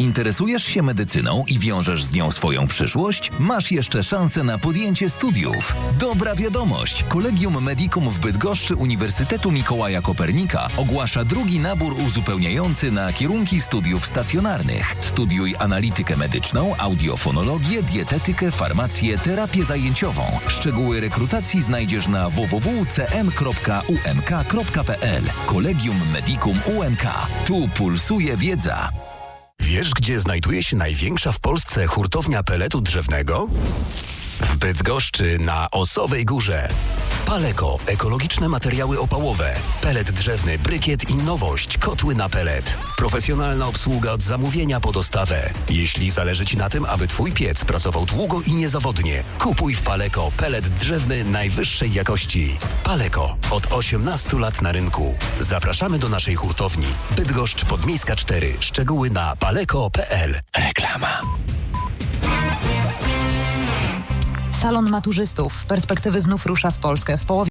Interesujesz się medycyną i wiążesz z nią swoją przyszłość? Masz jeszcze szansę na podjęcie studiów. Dobra wiadomość! Kolegium Medicum w Bydgoszczy Uniwersytetu Mikołaja Kopernika ogłasza drugi nabór uzupełniający na kierunki studiów stacjonarnych. Studiuj analitykę medyczną, audiofonologię, dietetykę, farmację, terapię zajęciową. Szczegóły rekrutacji znajdziesz na www.cm.umk.pl. Kolegium Medicum UMK. Tu pulsuje wiedza. Wiesz, gdzie znajduje się największa w Polsce hurtownia peletu drzewnego? W Bydgoszczy na Osowej Górze. Paleko, ekologiczne materiały opałowe, pelet drzewny, brykiet i nowość, kotły na pelet. Profesjonalna obsługa od zamówienia po dostawę. Jeśli zależy Ci na tym, aby Twój piec pracował długo i niezawodnie, kupuj w Paleko pelet drzewny najwyższej jakości. Paleko, od 18 lat na rynku. Zapraszamy do naszej hurtowni. Bydgoszcz Podmiejska 4. Szczegóły na paleko.pl. Reklama. Salon maturzystów. Perspektywy znów rusza w Polskę. W połowie